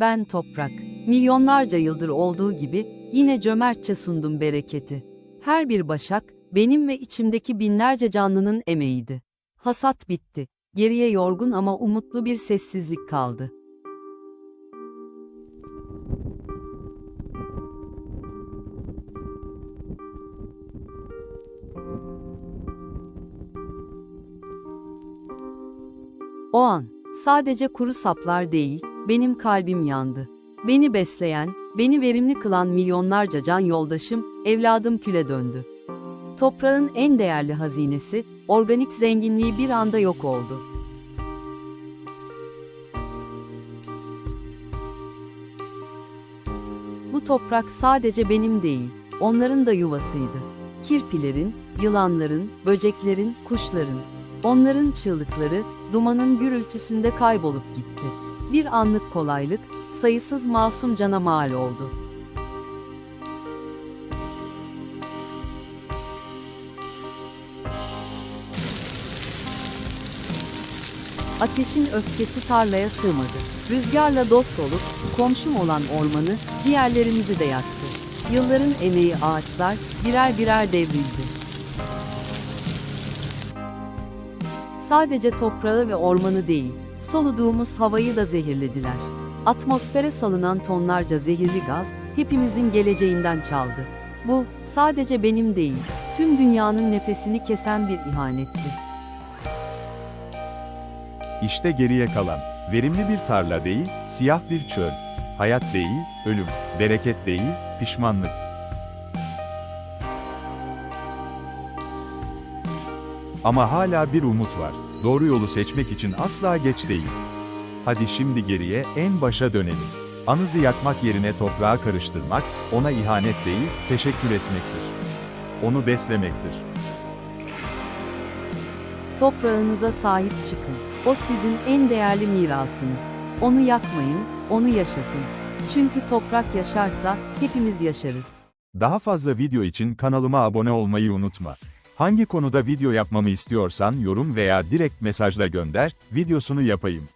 Ben toprak. Milyonlarca yıldır olduğu gibi yine cömertçe sundum bereketi. Her bir başak benim ve içimdeki binlerce canlının emeğiydi. Hasat bitti. Geriye yorgun ama umutlu bir sessizlik kaldı. O an sadece kuru saplar değil, benim kalbim yandı. Beni besleyen, beni verimli kılan milyonlarca can yoldaşım, evladım küle döndü. Toprağın en değerli hazinesi, organik zenginliği bir anda yok oldu. Bu toprak sadece benim değil, onların da yuvasıydı. Kirpilerin, yılanların, böceklerin, kuşların. Onların çığlıkları, dumanın gürültüsünde kaybolup gitti. Bir anlık kolaylık, sayısız masum cana mal oldu. Ateşin öfkesi tarlaya sığmadı. Rüzgarla dost olup, komşum olan ormanı, ciğerlerimizi de yaktı. Yılların emeği ağaçlar, birer birer devrildi. Sadece toprağı ve ormanı değil, soluduğumuz havayı da zehirlediler. Atmosfere salınan tonlarca zehirli gaz, hepimizin geleceğinden çaldı. Bu, sadece benim değil, tüm dünyanın nefesini kesen bir ihanetti. İşte geriye kalan, verimli bir tarla değil, siyah bir çöl. Hayat değil, ölüm. Bereket değil, pişmanlık. Ama hala bir umut var. Doğru yolu seçmek için asla geç değil. Hadi şimdi geriye, en başa dönelim. Anızı yakmak yerine toprağa karıştırmak, ona ihanet değil, teşekkür etmektir. Onu beslemektir. Toprağınıza sahip çıkın. O sizin en değerli mirasınız. Onu yakmayın, onu yaşatın. Çünkü toprak yaşarsa hepimiz yaşarız. Daha fazla video için kanalıma abone olmayı unutma. Hangi konuda video yapmamı istiyorsan yorum veya direkt mesajla gönder, videosunu yapayım.